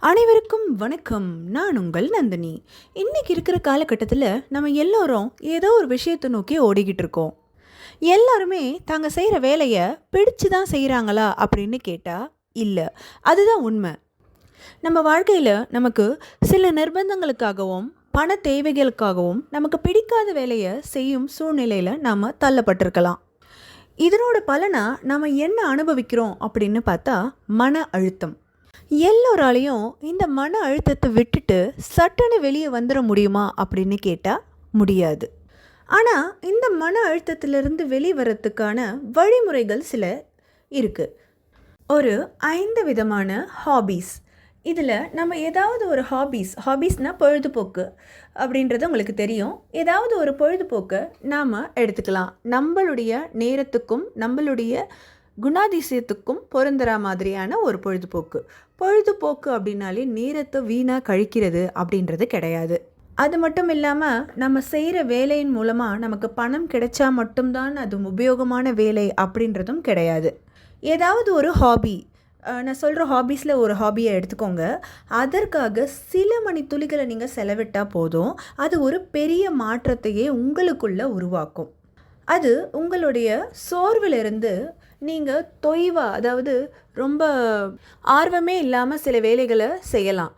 அனைவருக்கும் வணக்கம். நான் உங்கள் நந்தினி. இன்றைக்கி இருக்கிற காலகட்டத்தில் நம்ம எல்லோரும் ஏதோ ஒரு விஷயத்தை நோக்கி ஓடிக்கிட்டு இருக்கோம். எல்லாருமே தாங்க செய்கிற வேலையை பிடிச்சு தான் செய்கிறாங்களா அப்படின்னு கேட்டால் இல்லை. அதுதான் உண்மை. நம்ம வாழ்க்கையில் நமக்கு சில நிர்பந்தங்களுக்காகவும் பண தேவைகளுக்காகவும் நமக்கு பிடிக்காத வேலையை செய்யும் சூழ்நிலையில் நாம் தள்ளப்பட்டிருக்கலாம். இதனோட பலனாக நம்ம என்ன அனுபவிக்கிறோம் அப்படின்னு பார்த்தா மன அழுத்தம். எல்லோராலையும் இந்த மன அழுத்தத்தை விட்டுட்டு சட்டுன்னு வெளியே வந்துட முடியுமா அப்படின்னு கேட்டால் முடியாது. ஆனால் இந்த மன அழுத்தத்திலிருந்து வெளிவரத்துக்கான வழிமுறைகள் சில இருக்குது ஒரு ஐந்து விதமான ஹாபீஸ் இதில் நம்ம ஏதாவது ஒரு ஹாபீஸ் ஹாபீஸ்னால் பொழுதுபோக்கு அப்படின்றது உங்களுக்கு தெரியும். ஏதாவது ஒரு பொழுதுபோக்கை நாம் எடுத்துக்கலாம். நம்மளுடைய நேரத்துக்கும் நம்மளுடைய குணாதிசயத்துக்கும் பொருந்துற மாதிரியான ஒரு பொழுதுபோக்கு. பொழுதுபோக்கு அப்படின்னாலே நேரத்தை வீணாக கழிக்கிறது அப்படின்றது கிடையாது. அது மட்டும் இல்லாமல் நம்ம செய்கிற வேலையின் மூலமாக நமக்கு பணம் கிடைச்சா மட்டும்தான் அது உபயோகமான வேலை அப்படின்றதும் கிடையாது. ஏதாவது ஒரு ஹாபி நான் சொல்கிற ஹாபீஸில் ஒரு ஹாபியை எடுத்துக்கோங்க. அதற்காக சில மணி துளிகளை நீங்கள் செலவிட்டால் போதும். அது ஒரு பெரிய மாற்றத்தையே உங்களுக்குள்ளே உருவாக்கும். அது உங்களுடைய சோர்விலிருந்து நீங்கள் தொய்வாக அதாவது ரொம்ப ஆர்வமே இல்லாமல் சில வேலைகளை செய்யலாம்.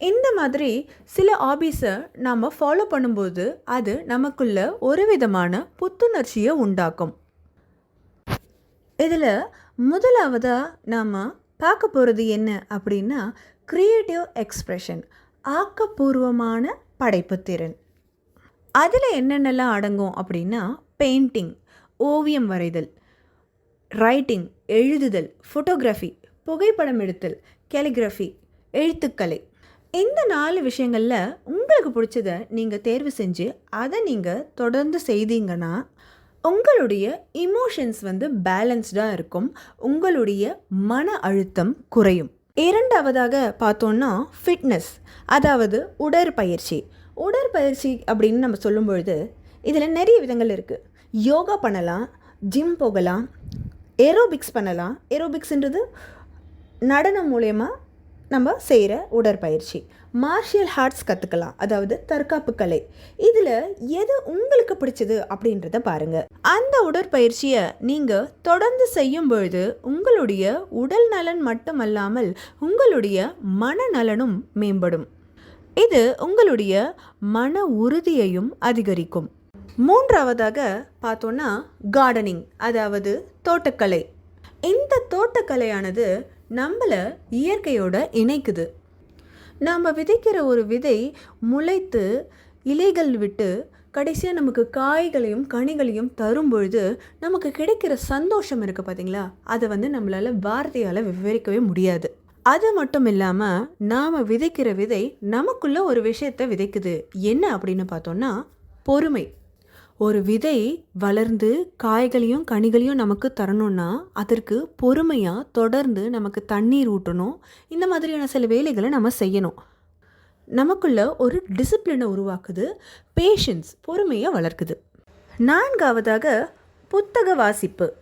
இந்த மாதிரி சில ஹாபீஸை நாம் ஃபாலோ பண்ணும்போது அது நமக்குள்ள ஒரு விதமான புத்துணர்ச்சியை உண்டாக்கும். இதில் முதலாவதாக நாம் பார்க்க போகிறது என்ன அப்படின்னா க்ரியேட்டிவ் எக்ஸ்ப்ரெஷன் ஆக்கப்பூர்வமான படைப்பு திறன். அதில் என்னென்னலாம் அடங்கும் அப்படின்னா பெயிண்டிங் ஓவியம் வரைதல். ரைட்டிங் எழுதுதல் ஃபோட்டோகிராஃபி புகைப்படம் எடுத்தல் கெலிகிராஃபி எழுத்துக்கலை. இந்த நாலு விஷயங்களில் உங்களுக்கு பிடிச்சத நீங்கள் தேர்வு செஞ்சு அதை நீங்கள் தொடர்ந்து செய்தீங்கன்னா உங்களுடைய இமோஷன்ஸ் வந்து பேலன்ஸ்டாக இருக்கும். உங்களுடைய மன அழுத்தம் குறையும். இரண்டாவதாக பார்த்தோன்னா ஃபிட்னஸ் அதாவது உடற்பயிற்சி. உடற்பயிற்சி அப்படின்னு நம்ம சொல்லும் பொழுது இதில் நிறைய விதங்கள் இருக்குது யோகா பண்ணலாம் ஜிம் போகலாம் ஏரோபிக்ஸ் பண்ணலாம். ஏரோபிக்ஸ்ன்றது நடனம் மூலயமா நம்ம செய்கிற உடற்பயிற்சி. மார்ஷியல் ஆர்ட்ஸ் கற்றுக்கலாம் அதாவது தற்காப்பு கலை. இதில் எது உங்களுக்கு பிடிச்சது அப்படின்றத பாருங்கள் அந்த உடற்பயிற்சியை நீங்கள் தொடர்ந்து செய்யும் பொழுது உங்களுடைய உடல் நலன் மட்டுமல்லாமல் உங்களுடைய மனநலனும் மேம்படும். இது உங்களுடைய மன உறுதியையும் அதிகரிக்கும். மூன்றாவதாக பார்த்தோன்னா கார்டனிங் அதாவது தோட்டக்கலை. இந்த தோட்டக்கலையானது நம்மளை இயற்கையோட இணைக்குது. நாம் விதைக்கிற ஒரு விதை முளைத்து இலைகள் விட்டு கடைசியாக நமக்கு காய்களையும் கனிகளையும் தரும் பொழுது நமக்கு கிடைக்கிற சந்தோஷம் இருக்குது பார்த்தீங்களா அதை வந்து நம்மளால் வார்த்தையால் விவரிக்கவே முடியாது. அது மட்டும் இல்லாமல் நாம் விதைக்கிற விதை நமக்குள்ளே ஒரு விஷயத்தை விதைக்குது. என்ன அப்படின்னு பார்த்தோன்னா பொறுமை. ஒரு விதை வளர்ந்து காய்களையும் கனிகளையும் நமக்கு தரணும்னா அதற்கு பொறுமையாக தொடர்ந்து நமக்கு தண்ணீர் ஊட்டணும். இந்த மாதிரியான சில வேலைகளை நம்ம செய்யணும். நமக்குள்ள ஒரு டிசிப்ளினை உருவாக்குது. பேஷன்ஸ் பொறுமையை வளர்க்குது. நான்காவதாக புத்தக வாசிப்பு.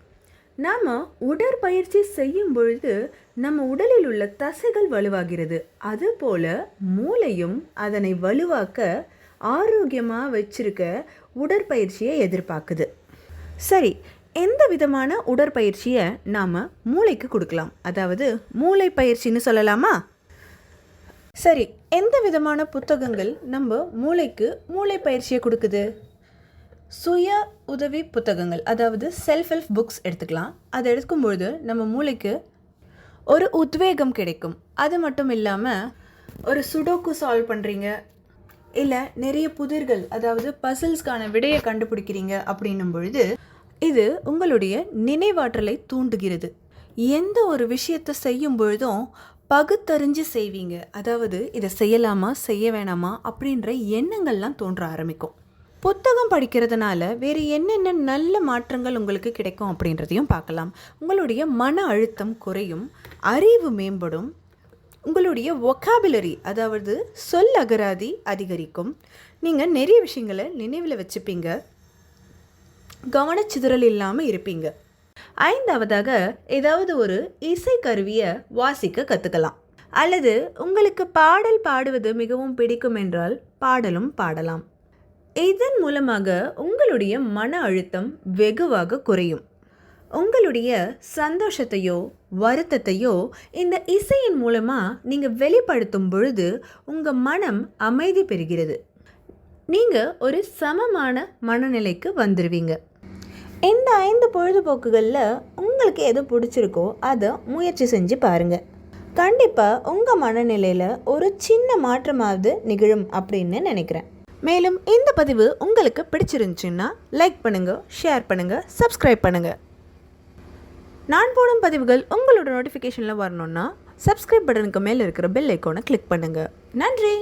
நாம் உடற்பயிற்சி செய்யும் பொழுது நம்ம உடலில் உள்ள தசைகள் வலுவாகிறது. அதுபோல மூளையும் அதனை வலுவாக்க ஆரோக்கியமாக வச்சிருக்க உடற்பயிற்சியை எதிர்பார்க்குது. சரி எந்த விதமான உடற்பயிற்சியை நாம் மூளைக்கு கொடுக்கலாம்? அதாவது மூளை பயிற்சின்னு சொல்லலாமா? சரி எந்த விதமான புத்தகங்கள் நம்ம மூளைக்கு மூளை பயிற்சியை கொடுக்குது? சுய உதவி புத்தகங்கள் அதாவது செல்ஃப் ஹெல்ப் புக்ஸ் எடுத்துக்கலாம். அதை எடுக்கும்பொழுது நம்ம மூளைக்கு ஒரு உத்வேகம் கிடைக்கும். அது மட்டும் இல்லாமல் ஒரு சுடோக்கு சால்வ் பண்ணுறீங்க இல்லை நிறைய புதிர்கள் அதாவது பசில்ஸ்க்கான விடையை கண்டுபிடிக்கிறீங்க அப்படின்னும் பொழுது இது உங்களுடைய நினைவாற்றலை தூண்டுகிறது. எந்த ஒரு விஷயத்தை செய்யும் பொழுதும் பகுத்தறிஞ்சு செய்வீங்க. அதாவது இதை செய்யலாமா செய்ய வேணாமா அப்படின்ற எண்ணங்கள்லாம் தோன்ற ஆரம்பிக்கும். புத்தகம் படிக்கிறதுனால வேறு என்னென்ன நல்ல மாற்றங்கள் உங்களுக்கு கிடைக்கும் அப்படின்றதையும் பார்க்கலாம். உங்களுடைய மன அழுத்தம் குறையும் அறிவு மேம்படும் உங்களுடைய ஒக்காபுலரி அதாவது சொல் அகராதி அதிகரிக்கும். நீங்கள் நிறைய விஷயங்களை நினைவில் வச்சுப்பீங்க. கவனச்சிதறல் இல்லாமல் இருப்பீங்க. ஐந்தாவதாக ஏதாவது ஒரு இசைக்கருவியை வாசிக்க கற்றுக்கலாம் அல்லது உங்களுக்கு பாடல் பாடுவது மிகவும் பிடிக்கும் என்றால் பாடலும் பாடலாம். இதன் மூலமாக உங்களுடைய மன அழுத்தம் வெகுவாக குறையும். உங்களுடைய சந்தோஷத்தையோ வருத்தத்தையோ இந்த இசையின் மூலமாக நீங்கள் வெளிப்படுத்தும் பொழுது உங்கள் மனம் அமைதி பெறுகிறது. நீங்கள் ஒரு சமமான மனநிலைக்கு வந்துடுவீங்க இந்த ஐந்து பொழுதுபோக்குகளில் உங்களுக்கு எது பிடிச்சிருக்கோ அதை முயற்சி செஞ்சு பாருங்கள் கண்டிப்பாக உங்கள் மனநிலையில் ஒரு சின்ன மாற்றமாவது நிகழும் அப்படின்னு நினைக்கிறேன். மேலும் இந்த பதிவு உங்களுக்கு பிடிச்சிருந்துச்சுன்னா லைக் பண்ணுங்கள் ஷேர் பண்ணுங்கள் சப்ஸ்கிரைப் பண்ணுங்கள் நான் போடும் பதிவுகள் உங்களோட நோட்டிஃபிகேஷனில் வரணுன்னா சப்ஸ்கிரைப் பட்டனுக்கு மேலே இருக்கிற பெல் ஐக்கோனை கிளிக் பண்ணுங்கள் நன்றி!